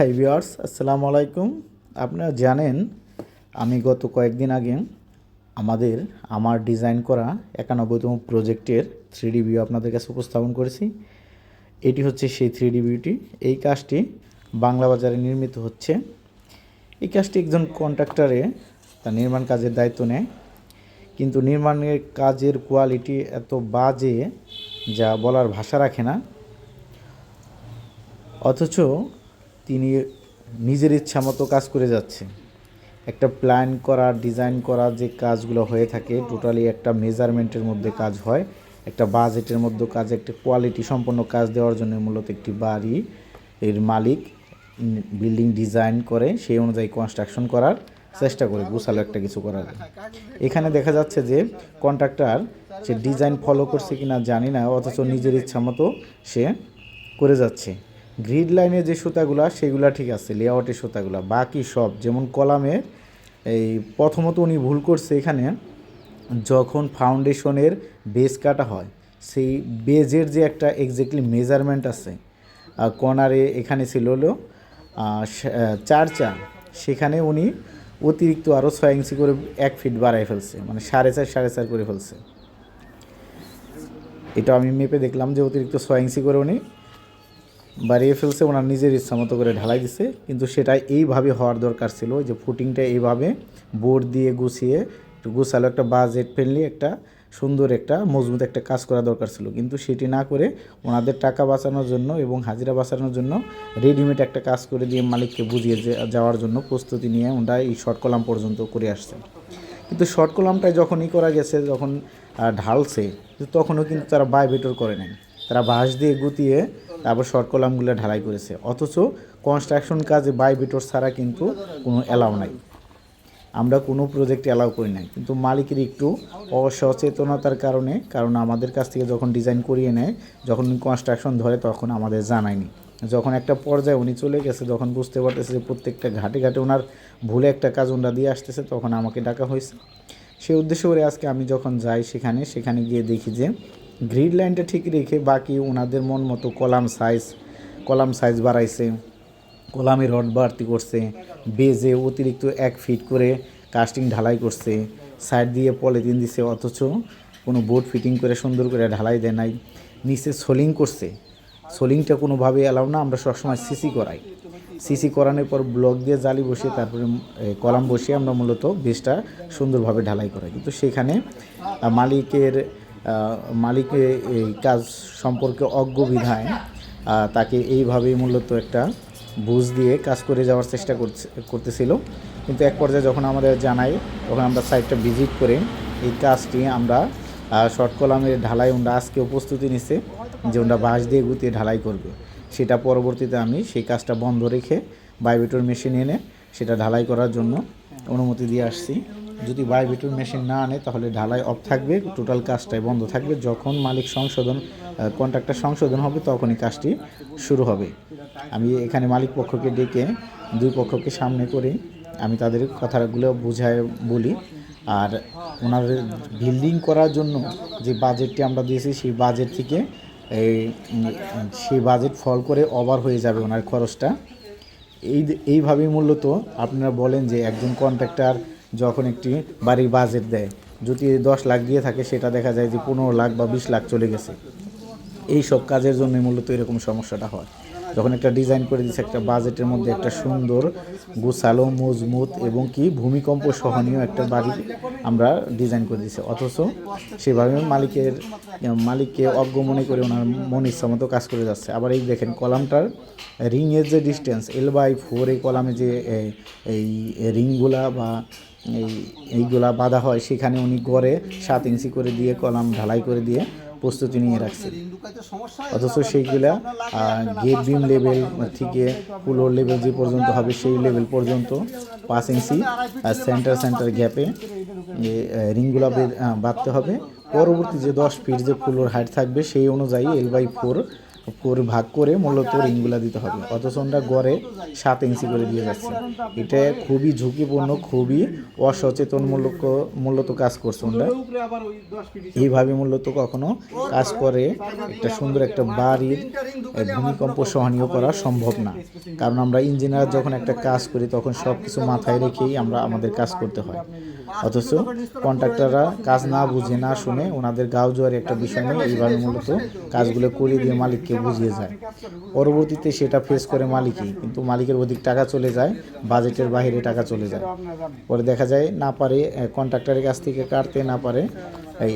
High viewers আসসালামু আলাইকুম। আপনারা জানেন, আমি গত কয়েকদিন আগে আমাদের, আমার ডিজাইন করা একানব্বইতম প্রজেক্টের থ্রি ভিউ আপনাদের কাছে উপস্থাপন করেছি। এটি হচ্ছে সেই থ্রি ভিউটি এই কাজটি বাংলা বাজারে নির্মিত হচ্ছে। এই কাজটি একজন কন্ট্রাক্টরে তার নির্মাণ কাজের দায়িত্ব নেয়। কিন্তু নির্মাণের কাজের কোয়ালিটি এত বাজে যা বলার ভাষা রাখে না। অথচ তিনি নিজের ইচ্ছা মতো কাজ করে যাচ্ছে। একটা প্ল্যান করা ডিজাইন করা যে কাজগুলো হয়ে থাকে টোটালি একটা মেজারমেন্টের মধ্যে কাজ হয়, একটা বাজেটের মধ্যে কাজ, একটা কোয়ালিটি সম্পন্ন কাজ দেওয়ার জন্য মূলত একটি বাড়ি এর মালিক বিল্ডিং ডিজাইন করে, সেই অনুযায়ী কনস্ট্রাকশন করার চেষ্টা করে, গুছালো একটা কিছু করার। এখানে দেখা যাচ্ছে যে কন্ট্রাক্টর সে ডিজাইন ফলো করছে কিনা জানি না, অথচ নিজের ইচ্ছা মতো সে করে যাচ্ছে। গ্রিড লাইনে যে সুতাগুলা, সেগুলা ঠিক আছে লেআউটের সুতাগুলা। বাকি সব, যেমন কলামে, এই প্রথমত উনি ভুল করছে এখানে, যখন ফাউন্ডেশনের বেস কাটা হয়, সেই বেজের যে একটা এক্স্যাক্টলি মেজারমেন্ট আছে কর্নারে এখানে ছিল হলো চার চার। সেখানে উনি অতিরিক্ত আরও ছয় ইঞ্চি করে এক ফিট বাড়ায় ফেলছে মানে সাড়ে চার সাড়ে চার করে ফেলছে। এটা আমি মেপে দেখলাম যে অতিরিক্ত ছয় ইঞ্চি করে উনি বাড়িয়ে ফেলছে, ওনার নিজের ইচ্ছা মতো করে ঢালাই দিছে। কিন্তু সেটা এইভাবে হওয়ার দরকার ছিল যে ফুটিংটা এইভাবে বোর্ড দিয়ে গুছিয়ে গুছালো একটা বাজেট ফ্রেন্ডলি একটা, সুন্দর একটা, মজবুত একটা কাজ করা দরকার ছিল। কিন্তু সেটি না করে ওনাদের টাকা বাঁচানোর জন্য এবং হাজিরা বাঁচানোর জন্য রেডিমেড একটা কাজ করে দিয়ে মালিককে বুঝিয়ে যাওয়ার জন্য প্রস্তুতি নিয়ে ওনারা এই শর্ট কলাম পর্যন্ত করে আসছেন কিন্তু শর্ট কলামটায় যখনই করা গেছে, যখন ঢালছে, তখনও কিন্তু তারা বাই বেটর করে নেন তারা বাঁশ দিয়ে গুতিয়ে তারপর শর্ট কলামগুলো ঢালাই করেছে। অথচ কনস্ট্রাকশন কাজে বাই বেটর ছাড়া কিন্তু কোনো অ্যালাউ নাই। আমরা কোনো প্রজেক্ট অ্যালাউ করি না কিন্তু মালিকের একটু অসচেতনতার কারণে, কারণ আমাদের কাছ থেকে যখন ডিজাইন করিয়ে নেয়, যখন কনস্ট্রাকশন ধরে তখন আমাদের জানায়নি। যখন একটা পর্যায়ে উনি চলে গেছে যখন বুঝতে পারতেছে যে প্রত্যেকটা ঘাটে ঘাটে ওনার ভুলে একটা কাজ ওনারা দিয়ে আসতেছে, তখন আমাকে ডাকা হয়েছে। সেই উদ্দেশ্য করে আজকে আমি যখন যাই সেখানে সেখানে গিয়ে দেখি যে গ্রিড লাইনটা ঠিক রেখে বাকি ওনাদের মন মতো কলাম সাইজ কলাম সাইজ বাড়াইছে, কলামে রড বাড়তি করছে, বেজে অতিরিক্ত এক ফিট করে কাস্টিং ঢালাই করছে সাইড দিয়ে পলিথিন দিছে, অথচ কোনো বোর্ড ফিটিং করে সুন্দর করে ঢালাই দেয় নাই, নিচে সোলিং করছে সোলিংটা কোনোভাবে এলাও না, আমরা সবসময় সিসি করাই। সিসি করানোর পর ব্লক দিয়ে জালি বসিয়ে তারপরে কলাম বসিয়ে আমরা মূলত বেসটা সুন্দরভাবে ঢালাই করাই। কিন্তু সেখানে মালিকের মালিকের এই কাজ সম্পর্কে অজ্ঞ বিধায় তাকে এইভাবেই মূলত একটা বুঝ দিয়ে কাজ করে যাওয়ার চেষ্টা করছে, করতেছিল। কিন্তু এক পর্যায়ে যখন আমাদের জানাই তখন আমরা সাইটটা ভিজিট করে এই কাজটি আমরা শর্ট কলামের ঢালাই ওরা আজকেও প্রস্তুতি নিছে যে ওরা বাঁশ দিয়ে গুতিয়ে ঢালাই করবে। সেটা পরবর্তীতে আমি সেই কাজটা বন্ধ রেখে বায়োবিটর মেশিন এনে সেটা ঢালাই করার জন্য অনুমতি দিয়ে আসছি। যদি বায়োবিটর মেশিন না আনে, তাহলে ঢালাই অফ থাকবে টোটাল কাজটাই বন্ধ থাকবে। যখন মালিক সংশোধন কন্ট্রাক্টর সংশোধন হবে, তখনই কাজটি শুরু হবে। আমি এখানে মালিক পক্ষকে ডেকে, দুই পক্ষকে সামনে করে আমি তাদের কথাগুলো বুঝায় বলি। আর ওনার বিল্ডিং করার জন্য যে বাজেটটি আমরা দিয়েছি, সেই বাজেট থেকে এই, সেই বাজেট ফল করে ওভার হয়ে যাবে ওনার খরচটা। এই, এইভাবেই মূলত আপনারা বলেন যে একজন কন্ট্রাক্টর যখন একটি বাড়ির বাজেট দেয়, যদি দশ লাখ দিয়ে থাকে, সেটা দেখা যায় যে পনেরো লাখ বা বিশ লাখ চলে গেছে। এই সব কাজের জন্য মূলত এরকম সমস্যাটা হয়। যখন একটা ডিজাইন করে দিচ্ছে একটা বাজেটের মধ্যে একটা সুন্দর, গোছালো, মজবুত এবং কি ভূমিকম্প সহনীয় একটা বাড়ি আমরা ডিজাইন করে দিচ্ছি অথচ সেভাবে মালিকের, মালিককে অজ্ঞ মনে করে ওনার মন ইচ্ছা মতো কাজ করে যাচ্ছে। আবার এই দেখেন কলামটার রিংয়ের যে ডিস্টেন্স এল বাই ফোর এই কলামে যে এই রিংগুলা বা এই, এইগুলা বাঁধা হয়, সেখানে উনি গড়ে সাত ইঞ্চি করে দিয়ে, কলাম ঢালাই করে দিয়ে প্রস্তুতি নিয়ে রাখছে। অথচ সেইগুলা গেট বিম লেভেল থেকে ফ্লোর লেভেল যে পর্যন্ত হবে, সেই লেভেল পর্যন্ত পাঁচ ইঞ্চি আর সেন্টার সেন্টার গ্যাপে রিংগুলা বাঁধতে হবে। পরবর্তী যে দশ ফিট যে ফ্লোর হাইট থাকবে, সেই অনুযায়ী এল বাই ফোর করে ভাগ করে মূলত রিংগুলা দিতে হবে। অথচ আমরা গড়ে সাত ইঞ্চি করে দিয়ে যাচ্ছে। এটা খুবই ঝুঁকিপূর্ণ খুবই অসচেতনমূলক মূলত কাজ করছে আমরা। এইভাবে মূলত কখনো কাজ করে একটা সুন্দর একটা বাড়ির ভূমিকম্প সহনীয় করা সম্ভব না। কারণ আমরা ইঞ্জিনিয়ার যখন একটা কাজ করি তখন সব কিছু মাথায় রেখেই আমরা আমাদের কাজ করতে হয়। অথচ কন্ট্রাক্টররা কাজ না বুঝে না শুনে ওনাদের গাও জোয়ারি একটা বিষয় নিয়ে এইভাবে মূলত কাজগুলো করিয়ে দিয়ে মালিককে বুঝিয়ে যায়। পরবর্তীতে সেটা ফেস করে মালিকই, কিন্তু মালিকের অধিক টাকা চলে যায়, বাজেটের বাইরে টাকা চলে যায়। পরে দেখা যায় না পারে কন্ট্রাক্টরের কাছ থেকে কাটতে না পারে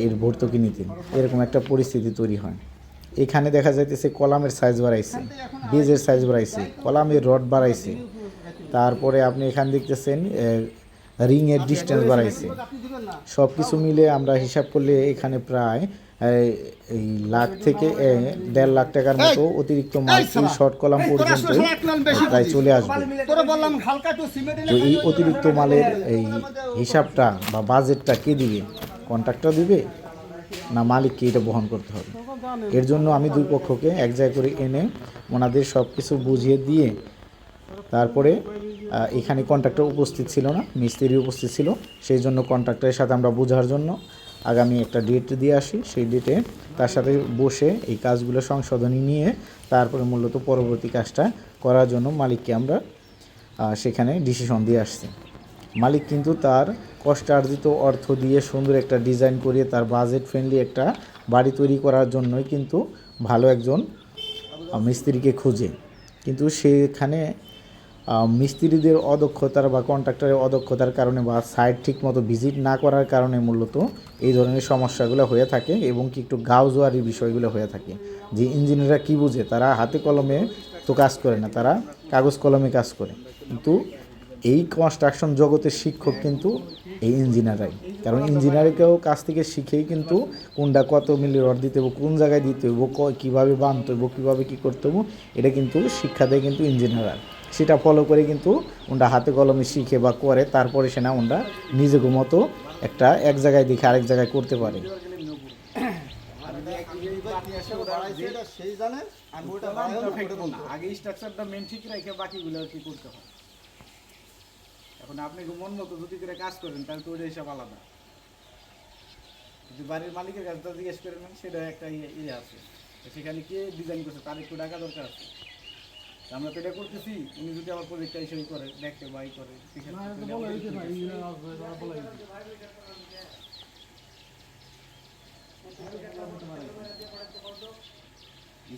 এর ভর্তুকি নিতে। এরকম একটা পরিস্থিতি তৈরি হয়। এখানে দেখা যাইতেছে কলামের সাইজ বাড়াইছে, বেজের সাইজ বাড়াইছে, কলামের রড বাড়াইছে। তারপরে আপনি এখানে দেখতেছেন রিং এর ডিস্টেন্স বাড়াইছে। সব কিছু মিলে আমরা হিসাব করলে এখানে প্রায় এই, লাখ থেকে দেড় লাখ টাকার মতো অতিরিক্ত মাল এই শর্ট কলাম পর্যন্ত প্রায় চলে আসবে। তো এই অতিরিক্ত মালের এই হিসাবটা বা বাজেটটা কে দিবে? কন্ট্রাক্টর দিবে? না মালিককে এটা বহন করতে হবে? এর জন্য আমি দুই পক্ষকে এক জায়গায় করে এনে ওনাদের সব কিছু বুঝিয়ে দিয়ে তারপরে এখানে কন্ট্রাক্টর উপস্থিত ছিল না, মিস্ত্রি উপস্থিত ছিল। সেই জন্য কন্ট্রাক্টরের সাথে আমরা বোঝার জন্য আগামী একটা ডেট দিয়ে আসি। সেই ডেটে তার সাথে বসে এই কাজগুলো সংশোধনী নিয়ে তারপরে মূলত পরবর্তী কাজটা করার জন্য মালিককে আমরা সেখানে ডিসিশন দিয়ে আসছি। মালিক কিন্তু তার কষ্টার্জিত অর্থ দিয়ে সুন্দর একটা ডিজাইন করিয়ে তার বাজেট ফ্রেন্ডলি একটা বাড়ি তৈরি করার জন্যই কিন্তু ভালো একজন মিস্ত্রিকে খুঁজে। কিন্তু সেখানে মিস্ত্রিদের অদক্ষতার বা কন্ট্রাক্টরের অদক্ষতার কারণে বা সাইট ঠিকমতো ভিজিট না করার কারণে মূলত এই ধরনের সমস্যাগুলো হয়ে থাকে এবং কি একটু গাউজোয়ারি বিষয়গুলো হয়ে থাকে। যে ইঞ্জিনিয়াররা কী বুঝে, তারা হাতে কলমে তো কাজ করে না, তারা কাগজ কলমে কাজ করে। কিন্তু এই কনস্ট্রাকশন জগতের শিক্ষক কিন্তু এই ইঞ্জিনিয়াররাই কারণ ইঞ্জিনিয়ারকেও কাছ থেকে শিখেই কিন্তু কোনটা কত মিলি রড দিতে হব কোন জায়গায় দিতে ক- কীভাবে বানতে হব কীভাবে কী করতে হব এটা কিন্তু শিক্ষা দেয় কিন্তু ইঞ্জিনিয়ার সেটা ফলো করে কিন্তু ওনটা হাতে কলমে শিখে বা করে, তারপরে সে না ওনটা নিজেকে মতো একটা এক জায়গায় দেখে আরেক জায়গায় করতে পারে। কি করতে হয়। এখন আপনি মন মতো যদি করে কাজ করেন, তাহলে তো ওটা হিসাব আলাদা। যদি বাড়ির মালিকের কাছে জিজ্ঞেস করেন সেটা একটা ইয়ে ইয়ে আছে। সেখানে কে ডিজাইন করছে, তার একটু টাকা দরকার আছে। আমরা তো এটা করতেছি উনি যদি আমার প্রজেক্টটা হিসেবে করে দেখে বাই করে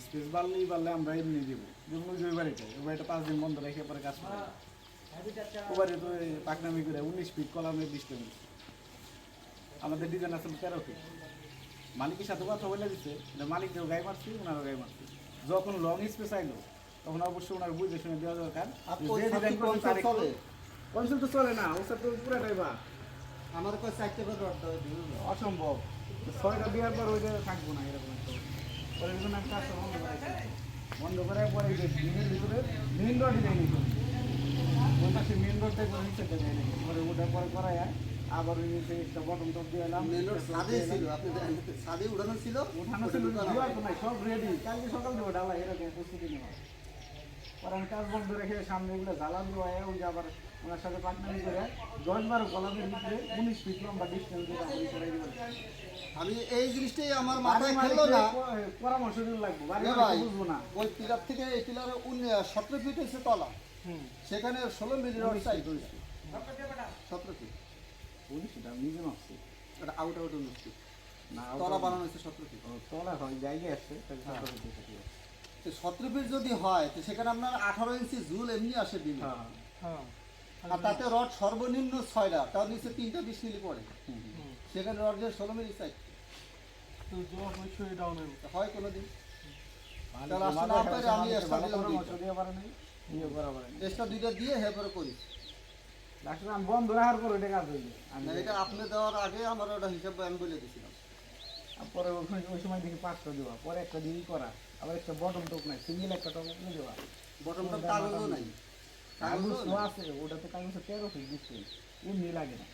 স্পেস বাড়লেই বাড়লে আমরা এমনি দেবো। যেমন ওই বাড়িটা ওই বাড়িটা পাঁচ দিন বন্ধ রেখে পরে কাজ করে। ও বাড়ি তো পাকনামি করে উনিশ ফিট কলামের ডিস্টেন্স আমাদের ডিজাইন আছে তেরো ফিট মালিকের সাথে কথা বলে দিচ্ছে যে মালিককেও গায়ে মারছি ওনারও গায়ে মারছি। যখন লং স্পেস আইলো তখন অবশ্যই ওনার বুঝে শুনে দেওয়া দরকার। ওই কনসেপ্ট তো চলে না ওসব তো পুরাটাই বা আমার কাছে চারটে করে রড দেওয়া অসম্ভব। ছয়টা দেওয়ার পর ওইটা থাকব না এরকম একটা পরে এই জন্য আমি কাজটা বন্ধ করাইছি বন্ধ করার পরে যে দিনের ভিতরে মেন রডই দেয়নি ওই পাশে মেন রডটা কোনো নিচেটা দেয়নি পরে ওটা পরে করায় আবার ওই নিচে একটা বটন টপ দিয়ে এলাম। মেন রোড সাদে ছিল আপনি সাদে উড়ানো ছিল? উঠানো ছিল সব রেডি কালকে সকাল দেবো ডালা এরকম প্রস্তুতি নেওয়া আমি কাজ বন্ধ রেখে সামনে এগুলো দেওয়া ওই আবার ওনার সাথে পার্টনারি করে দশ বারো কলামের ভিতরে উনিশ ফিট লম্বা ডিস্টেন্স আমি এই জিনিসটাই আমার মাথায় খেলো না। পরামর্শ লাগবে বুঝব না। ওই পিলার থেকে এই পিলারে সতেরো ফিট হয়েছে তলা। সেখানে ষোলো মিলি রড চাই সতেরো ফিট বলিস এটা আমি নিজে মাপছি। এটা আউট আউট উনিশ না তলা বানানো হয়েছে সতেরো ফিট তলা হয় জায়গায় আসছে সতেরো ফিট। তো সতেরো ফিট যদি হয় তো সেখানে আপনার আঠারো ইঞ্চি ঝুল এমনি আসে দিন হ্যাঁ আর তাতে রড সর্বনিম্ন ছয়টা তার নিচে তিনটা বিশ মিলি পড়ে সেখানে রড যে ষোলো মিলি চাই হয় কোনোদিন তাহলে আসলে না পারে আমি এক্সট্রা দুইটা দিয়ে হে করি। লাস্টে আমি বন্ধ রাখার পর এটা কাজ হইল। আমি এটা আপনি দেওয়ার আগে আমার ওটা হিসাব আমি বলে দিয়েছিলাম আর পরে ওই- ওই সময় দেখি পাঁচটা দেওয়া পরে একটা দিনই করা। আবার একটা বটম টপ নাই সিঙ্গেল একটা টপ উপরে দেওয়া। বটমটা কাগজও নাই। কাগজ আছে ওটা তো কাগজে তেরো ফিট দিচ্ছে এমনি লাগে না।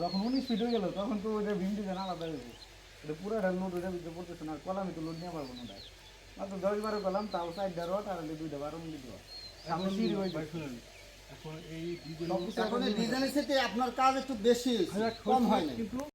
যখন উনিশ ফিট হয়ে গেল তখন তো ওইটা ভিম ডিজাইন আলাদা হয়ে যাবে। এটা পুরোটা লোড ওইটা ভিতরে পড়তেছে না আর কলামে তো লোড নিয়ে পারব না মাত্র দশ বারো করলাম তাও চারটা রড আর হলে দুইটা বারো মিনিট রড সামনে সিঁড়ি হয়ে ভাই এখন এই ডিজাইনের সাথে আপনার কাজ একটু বেশি কম হয় না কিন্তু